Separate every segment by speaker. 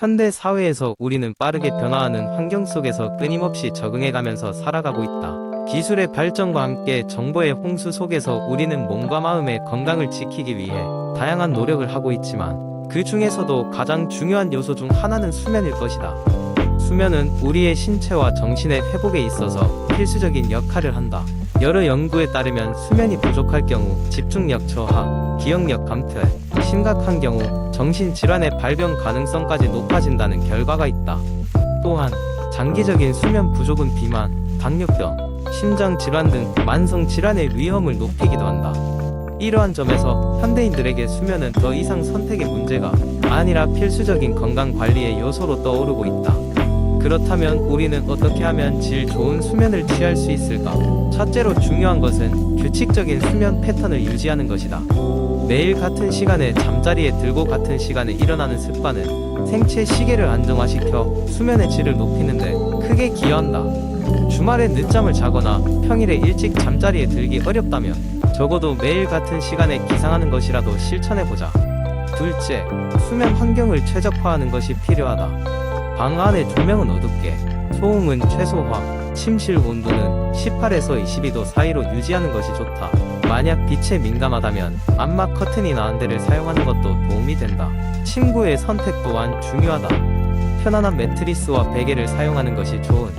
Speaker 1: 현대 사회에서 우리는 빠르게 변화하는 환경 속에서 끊임없이 적응해가면서 살아가고 있다. 기술의 발전과 함께 정보의 홍수 속에서 우리는 몸과 마음의 건강을 지키기 위해 다양한 노력을 하고 있지만 그 중에서도 가장 중요한 요소 중 하나는 수면일 것이다. 수면은 우리의 신체와 정신의 회복에 있어서 필수적인 역할을 한다. 여러 연구에 따르면 수면이 부족할 경우 집중력 저하, 기억력 감퇴, 심각한 경우 정신질환의 발병 가능성까지 높아진다는 결과가 있다. 또한 장기적인 수면 부족은 비만, 당뇨병, 심장질환 등 만성 질환의 위험을 높이기도 한다. 이러한 점에서 현대인들에게 수면은 더 이상 선택의 문제가 아니라 필수적인 건강 관리의 요소로 떠오르고 있다. 그렇다면 우리는 어떻게 하면 질 좋은 수면을 취할 수 있을까? 첫째로 중요한 것은 규칙적인 수면 패턴을 유지하는 것이다. 매일 같은 시간에 잠자리에 들고 같은 시간에 일어나는 습관은 생체 시계를 안정화시켜 수면의 질을 높이는데 크게 기여한다. 주말에 늦잠을 자거나 평일에 일찍 잠자리에 들기 어렵다면 적어도 매일 같은 시간에 기상하는 것이라도 실천해보자. 둘째, 수면 환경을 최적화하는 것이 필요하다. 방 안의 조명은 어둡게, 소음은 최소화, 침실 온도는 18에서 22도 사이로 유지하는 것이 좋다. 만약 빛에 민감하다면 암막 커튼이나 안대를 사용하는 것도 도움이 된다. 침구의 선택 또한 중요하다. 편안한 매트리스와 베개를 사용하는 것이 좋은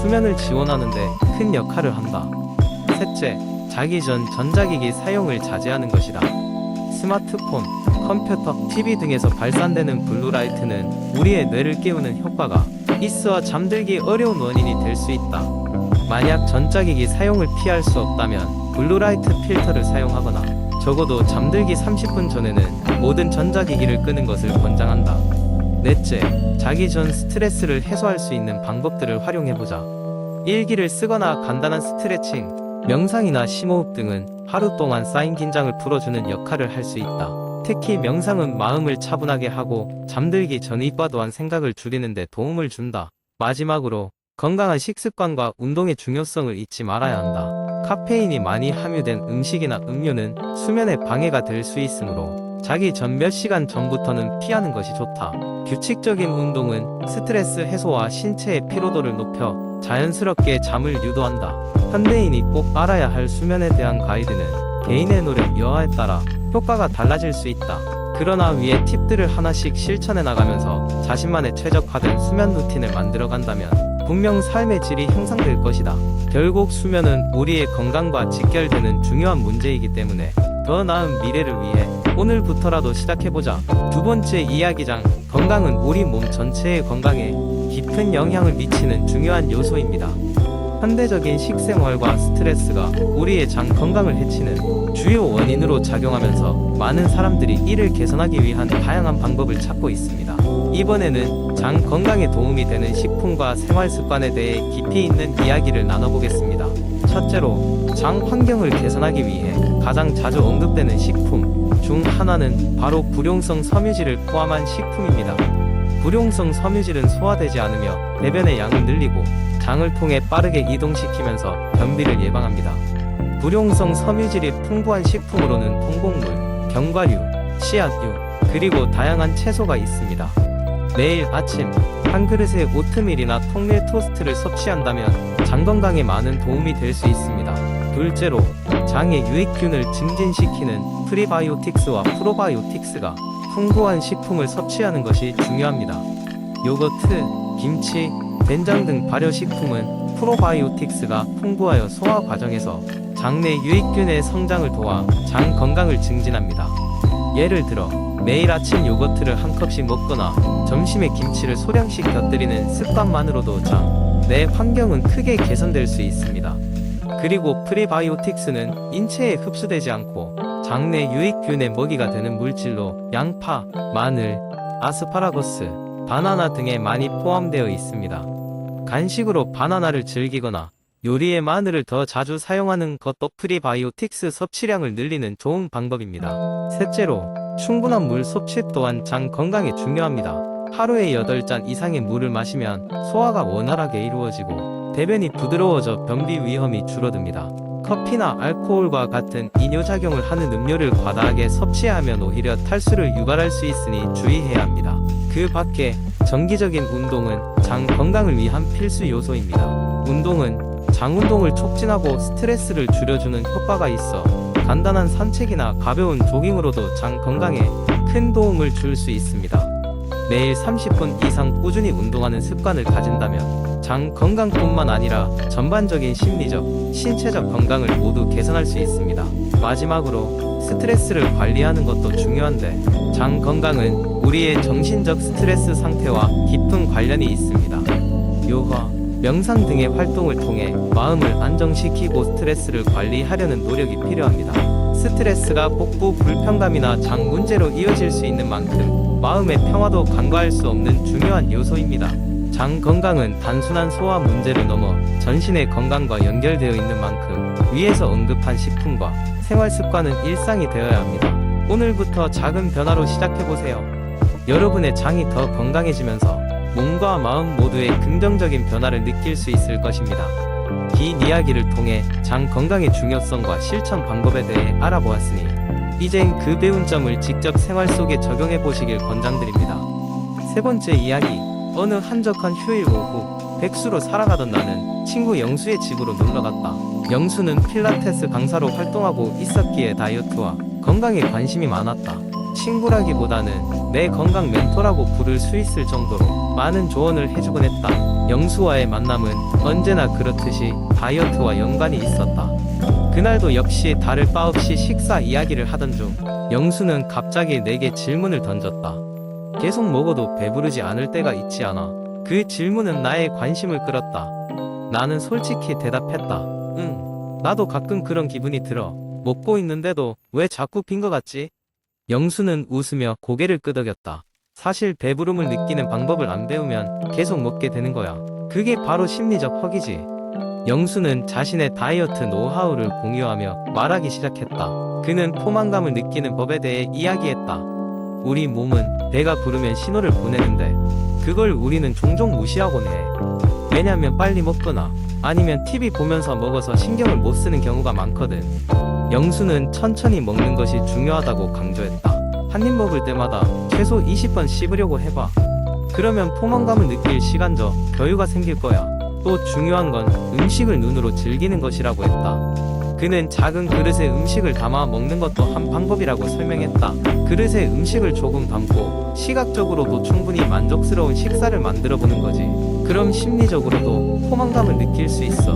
Speaker 1: 수면을 지원하는데 큰 역할을 한다. 셋째, 자기 전 전자기기 사용을 자제하는 것이다. 스마트폰, 컴퓨터, TV 등에서 발산되는 블루라이트는 우리의 뇌를 깨우는 효과가 있어 잠들기 어려운 원인이 될 수 있다. 만약 전자기기 사용을 피할 수 없다면 블루라이트 필터를 사용하거나 적어도 잠들기 30분 전에는 모든 전자기기를 끄는 것을 권장한다. 넷째, 자기 전 스트레스를 해소할 수 있는 방법들을 활용해보자. 일기를 쓰거나 간단한 스트레칭, 명상이나 심호흡 등은 하루 동안 쌓인 긴장을 풀어주는 역할을 할 수 있다. 특히 명상은 마음을 차분하게 하고 잠들기 전 이과도한 생각을 줄이는데 도움을 준다. 마지막으로 건강한 식습관과 운동의 중요성을 잊지 말아야 한다. 카페인이 많이 함유된 음식이나 음료는 수면에 방해가 될 수 있으므로 자기 전 몇 시간 전부터는 피하는 것이 좋다. 규칙적인 운동은 스트레스 해소와 신체의 피로도를 높여 자연스럽게 잠을 유도한다. 현대인이 꼭 알아야 할 수면에 대한 가이드는 개인의 노력 여하에 따라 효과가 달라질 수 있다. 그러나 위의 팁들을 하나씩 실천해 나가면서 자신만의 최적화된 수면 루틴을 만들어 간다면 분명 삶의 질이 향상될 것이다. 결국 수면은 우리의 건강과 직결되는 중요한 문제이기 때문에 더 나은 미래를 위해 오늘부터라도 시작해보자. 두 번째 이야기장, 건강은 우리 몸 전체의 건강에 깊은 영향을 미치는 중요한 요소입니다. 현대적인 식생활과 스트레스가 우리의 장 건강을 해치는 주요 원인으로 작용하면서 많은 사람들이 이를 개선하기 위한 다양한 방법을 찾고 있습니다. 이번에는 장 건강에 도움이 되는 식품과 생활 습관에 대해 깊이 있는 이야기를 나눠보겠습니다. 첫째로 장 환경을 개선하기 위해 가장 자주 언급되는 식품 중 하나는 바로 불용성 섬유질을 포함한 식품입니다. 불용성 섬유질은 소화되지 않으며 배변의 양을 늘리고 장을 통해 빠르게 이동시키면서 변비를 예방합니다. 불용성 섬유질이 풍부한 식품으로는 통곡물, 견과류, 씨앗류, 그리고 다양한 채소가 있습니다. 매일 아침 한 그릇의 오트밀이나 통밀 토스트를 섭취한다면 장 건강에 많은 도움이 될 수 있습니다. 둘째로 장의 유익균을 증진시키는 프리바이오틱스와 프로바이오틱스가 풍부한 식품을 섭취하는 것이 중요합니다. 요거트, 김치, 된장 등 발효식품은 프로바이오틱스가 풍부하여 소화 과정에서 장내 유익균의 성장을 도와 장 건강을 증진합니다. 예를 들어 매일 아침 요거트를 한 컵씩 먹거나 점심에 김치를 소량씩 곁들이는 습관만으로도 장내 환경은 크게 개선될 수 있습니다. 그리고 프리바이오틱스는 인체에 흡수되지 않고 장내 유익균의 먹이가 되는 물질로 양파, 마늘, 아스파라거스, 바나나 등에 많이 포함되어 있습니다. 간식으로 바나나를 즐기거나 요리에 마늘을 더 자주 사용하는 것도 프리바이오틱스 섭취량을 늘리는 좋은 방법입니다. 셋째로 충분한 물 섭취 또한 장 건강에 중요합니다. 하루에 8잔 이상의 물을 마시면 소화가 원활하게 이루어지고 대변이 부드러워져 변비 위험이 줄어듭니다. 커피나 알코올과 같은 이뇨작용을 하는 음료를 과다하게 섭취하면 오히려 탈수를 유발할 수 있으니 주의해야 합니다. 그 밖에 정기적인 운동은 장 건강을 위한 필수 요소입니다. 운동은 장 운동을 촉진하고 스트레스를 줄여주는 효과가 있어 간단한 산책이나 가벼운 조깅으로도 장 건강에 큰 도움을 줄 수 있습니다. 매일 30분 이상 꾸준히 운동하는 습관을 가진다면 장 건강뿐만 아니라 전반적인 심리적, 신체적 건강을 모두 개선할 수 있습니다. 마지막으로 스트레스를 관리하는 것도 중요한데 장 건강은 우리의 정신적 스트레스 상태와 깊은 관련이 있습니다. 요가, 명상 등의 활동을 통해 마음을 안정시키고 스트레스를 관리하려는 노력이 필요합니다. 스트레스가 복부 불편감이나 장 문제로 이어질 수 있는 만큼 마음의 평화도 간과할 수 없는 중요한 요소입니다. 장 건강은 단순한 소화 문제를 넘어 전신의 건강과 연결되어 있는 만큼 위에서 언급한 식품과 생활 습관은 일상이 되어야 합니다. 오늘부터 작은 변화로 시작해보세요. 여러분의 장이 더 건강해지면서 몸과 마음 모두에 긍정적인 변화를 느낄 수 있을 것입니다. 긴 이야기를 통해 장 건강의 중요성과 실천 방법에 대해 알아보았으니 이젠 그 배운 점을 직접 생활 속에 적용해 보시길 권장드립니다. 세 번째 이야기 어느 한적한 휴일 오후 백수로 살아가던 나는 친구 영수의 집으로 놀러 갔다. 영수는 필라테스 강사로 활동하고 있었기에 다이어트와 건강에 관심이 많았다. 친구라기보다는 내 건강 멘토라고 부를 수 있을 정도로 많은 조언을 해주곤 했다. 영수와의 만남은 언제나 그렇듯이 다이어트와 연관이 있었다. 그날도 역시 다를 바 없이 식사 이야기를 하던 중 영수는 갑자기 내게 질문을 던졌다. 계속 먹어도 배부르지 않을 때가 있지 않아. 그 질문은 나의 관심을 끌었다. 나는 솔직히 대답했다. 응. 나도 가끔 그런 기분이 들어. 먹고 있는데도 왜 자꾸 빈 것 같지? 영수는 웃으며 고개를 끄덕였다. 사실 배부름을 느끼는 방법을 안 배우면 계속 먹게 되는 거야. 그게 바로 심리적 허기지. 영수는 자신의 다이어트 노하우를 공유하며 말하기 시작했다. 그는 포만감을 느끼는 법에 대해 이야기했다. 우리 몸은 배가 부르면 신호를 보내는데 그걸 우리는 종종 무시하곤 해. 왜냐면 빨리 먹거나 아니면 TV 보면서 먹어서 신경을 못 쓰는 경우가 많거든. 영수는 천천히 먹는 것이 중요하다고 강조했다. 한 입 먹을 때마다 최소 20번 씹으려고 해봐. 그러면 포만감을 느낄 시간적 여유가 생길 거야. 또 중요한 건 음식을 눈으로 즐기는 것이라고 했다. 그는 작은 그릇에 음식을 담아 먹는 것도 한 방법이라고 설명했다. 그릇에 음식을 조금 담고 시각적으로도 충분히 만족스러운 식사를 만들어 보는 거지. 그럼 심리적으로도 포만감을 느낄 수 있어.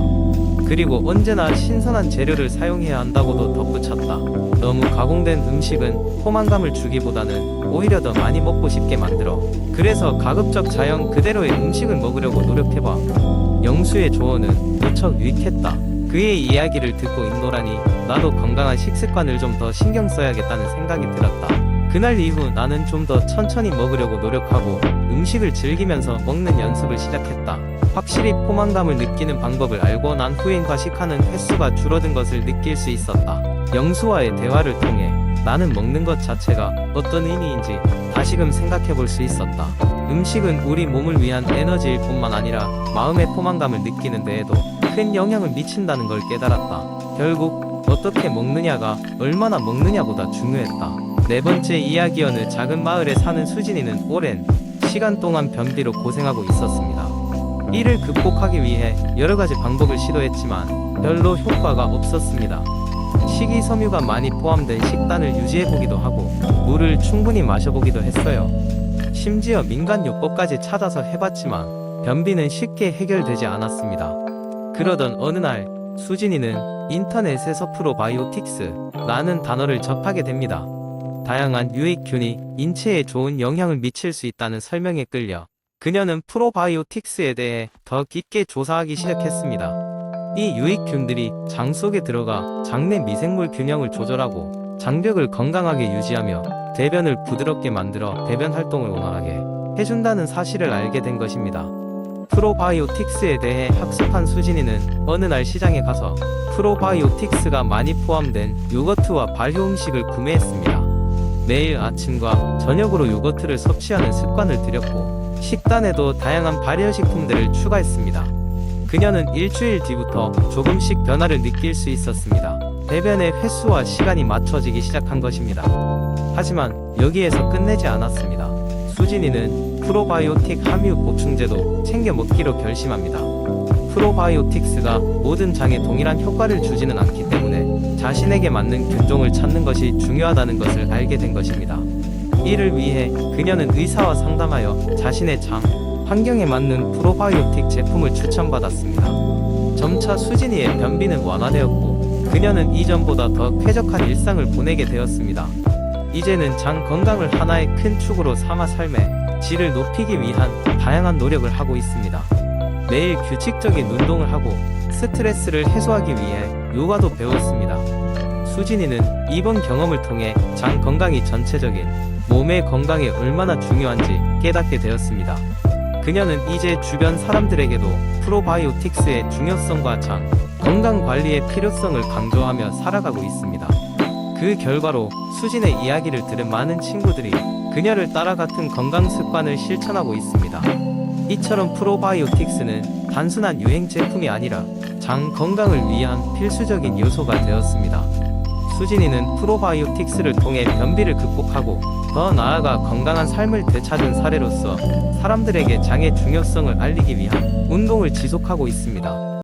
Speaker 1: 그리고 언제나 신선한 재료를 사용해야 한다고도 덧붙였다. 너무 가공된 음식은 포만감을 주기보다는 오히려 더 많이 먹고 싶게 만들어. 그래서 가급적 자연 그대로의 음식을 먹으려고 노력해봐. 영수의 조언은 무척 유익했다. 그의 이야기를 듣고 있노라니 나도 건강한 식습관을 좀 더 신경 써야겠다는 생각이 들었다. 그날 이후 나는 좀 더 천천히 먹으려고 노력하고 음식을 즐기면서 먹는 연습을 시작했다. 확실히 포만감을 느끼는 방법을 알고 난 후엔 과식하는 횟수가 줄어든 것을 느낄 수 있었다. 영수와의 대화를 통해 나는 먹는 것 자체가 어떤 의미인지 다시금 생각해 볼 수 있었다. 음식은 우리 몸을 위한 에너지일 뿐만 아니라 마음의 포만감을 느끼는 데에도 큰 영향을 미친다는 걸 깨달았다. 결국 어떻게 먹느냐가 얼마나 먹느냐보다 중요했다. 네 번째 이야기 어느 작은 마을에 사는 수진이는 오랜 시간 동안 변비로 고생하고 있었습니다. 이를 극복하기 위해 여러 가지 방법을 시도했지만 별로 효과가 없었습니다. 식이섬유가 많이 포함된 식단을 유지해보기도 하고 물을 충분히 마셔보기도 했어요. 심지어 민간요법까지 찾아서 해봤지만 변비는 쉽게 해결되지 않았습니다. 그러던 어느 날 수진이는 인터넷에서 프로바이오틱스라는 단어를 접하게 됩니다. 다양한 유익균이 인체에 좋은 영향을 미칠 수 있다는 설명에 끌려 그녀는 프로바이오틱스에 대해 더 깊게 조사하기 시작했습니다. 이 유익균들이 장 속에 들어가 장내 미생물 균형을 조절하고 장벽을 건강하게 유지하며 대변을 부드럽게 만들어 배변 활동을 원활하게 해준다는 사실을 알게 된 것입니다. 프로바이오틱스에 대해 학습한 수진이는 어느 날 시장에 가서 프로바이오틱스가 많이 포함된 요거트와 발효 음식을 구매했습니다. 매일 아침과 저녁으로 요거트를 섭취하는 습관을 들였고 식단에도 다양한 발효식품들을 추가했습니다. 그녀는 일주일 뒤부터 조금씩 변화를 느낄 수 있었습니다. 배변의 횟수와 시간이 맞춰지기 시작한 것입니다. 하지만 여기에서 끝내지 않았습니다. 수진이는 프로바이오틱 함유 보충제도 챙겨 먹기로 결심합니다. 프로바이오틱스가 모든 장에 동일한 효과를 주지는 않기 때문에 자신에게 맞는 균종을 찾는 것이 중요하다는 것을 알게 된 것입니다. 이를 위해 그녀는 의사와 상담하여 자신의 장, 환경에 맞는 프로바이오틱 제품을 추천받았습니다. 점차 수진이의 변비는 완화되었고 그녀는 이전보다 더 쾌적한 일상을 보내게 되었습니다. 이제는 장 건강을 하나의 큰 축으로 삼아 삶의 질을 높이기 위한 다양한 노력을 하고 있습니다. 매일 규칙적인 운동을 하고 스트레스를 해소하기 위해 요가도 배웠습니다. 수진이는 이번 경험을 통해 장 건강이 전체적인 몸의 건강에 얼마나 중요한지 깨닫게 되었습니다. 그녀는 이제 주변 사람들에게도 프로바이오틱스의 중요성과 장 건강 관리의 필요성을 강조하며 살아가고 있습니다. 그 결과로 수진의 이야기를 들은 많은 친구들이 그녀를 따라 같은 건강 습관을 실천하고 있습니다. 이처럼 프로바이오틱스는 단순한 유행 제품이 아니라 장 건강을 위한 필수적인 요소가 되었습니다. 수진이는 프로바이오틱스를 통해 변비를 극복하고 더 나아가 건강한 삶을 되찾은 사례로서 사람들에게 장의 중요성을 알리기 위한 운동을 지속하고 있습니다.